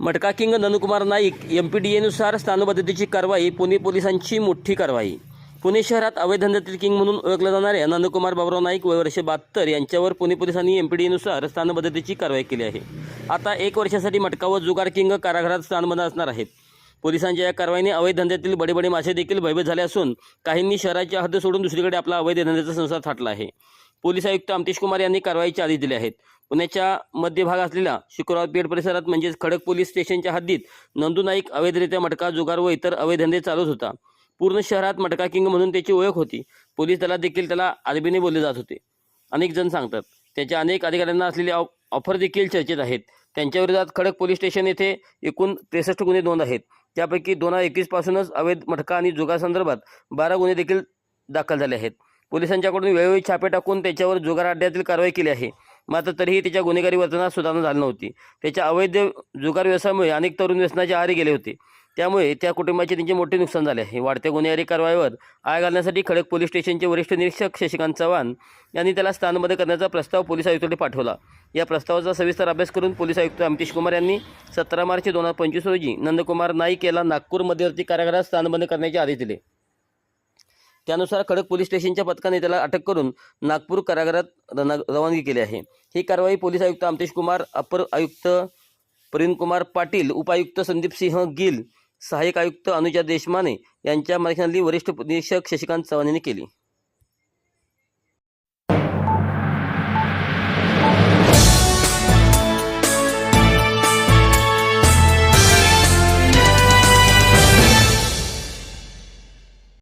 मटका king Nanukumar Naik M P D एनुसार स्थानबद्धतेची कारवाई पुणे पोलिसांची मोठी कारवाई. पुणे शहरात अवैध धंद्यातील किंग म्हणून ओळखल्या जाणाऱ्या नंदकुमार बाबराव नाईक वय वर्ष बहात्तर यांच्यावर पुणे पोलिसांनी एम पी डी एनुसार कारवाई केली आहे. आता एक वर्षासाठी मटका व जुगार किंग कारागृहात स्थानबद्ध असणार आहेत. पोलिसांच्या या कारवाईने अवैध धंद्यातील बडे बडे मासे देखील भयभीत झाले असून काहींनी शहराची हद्द सोडून दुसरीकडे आपला अवैध धंद्याचा संसार थाटला आहे. पोलीस आयुक्त अमतेश कुमार यांनी कारवाईचे आदेश दिले आहेत. पुण्याच्या मध्यभाग असलेल्या शुक्रवार पेठ परिसरात म्हणजेच खडक पोलीस स्टेशनच्या हद्दीत नंदू नाईक अवैधरित्या मटका जुगार व इतर अवैधंदे चालत चालवत होता. पूर्ण शहरात मटका किंग म्हणून त्याची ओळख होती. पोलीस दलात देखील त्याला आदबीने बोलले जात होते. अनेक जण सांगतात त्याच्या अनेक अधिकाऱ्यांना असलेले ऑफर देखील चर्चेत आहेत. त्यांच्याविरोधात खडक पोलीस स्टेशन येथे एकूण त्रेसष्ट गुन्हे नोंद आहेत. त्यापैकी दोन हजार एकवीस पासूनच अवैध मटका आणि जुगार संदर्भात बारा गुन्हे देखील दाखल झाले आहेत. पोलिसांच्याकडून वेळोवेळी छापे टाकून त्याच्यावर जुगार अड्ड्यातील कारवाई केली आहे. मात्र तरीही त्याच्या गुन्हेगारी वर्तनात सुधारणा झाली नव्हती. त्याच्या अवैध जुगार व्यवसायामुळे अनेक तरुण व्यसनाचे आहारी गेले होते. त्यामुळे त्या कुटुंबाचे त्यांचे मोठे नुकसान झाले आहे. वाढत्या गुन्हेगारी कारवाईवर आळ घालण्यासाठी खडक पोलीस स्टेशनचे वरिष्ठ निरीक्षक शशिकांत चव्हाण यांनी त्याला स्थानबद्ध करण्याचा प्रस्ताव पोलीस आयुक्तांनी पाठवला. या प्रस्तावाचा सविस्तर अभ्यास करून पोलीस आयुक्त अमितेश कुमार यांनी सतरा मार्च दोन हजार पंचवीस रोजी नंदकुमार नाईक याला नागपूर मध्यवर्ती कारागृहात स्थानबंद करण्याचे आदेश दिले. त्यानुसार खडक पोलीस स्टेशनच्या पथकाने त्याला अटक करून नागपूर कारागृहात रना- रवानगी केली आहे. ही कारवाई पोलीस आयुक्त अमतेश कुमार अपर आयुक्त प्रवीण कुमार पाटील उपायुक्त संदीप सिंह गिल सहाय्यक आयुक्त अनुजा देशमाने यांच्या मार्गदर्शनाखाली वरिष्ठ निरीक्षक शशिकांत चव्हाण यांनी केली.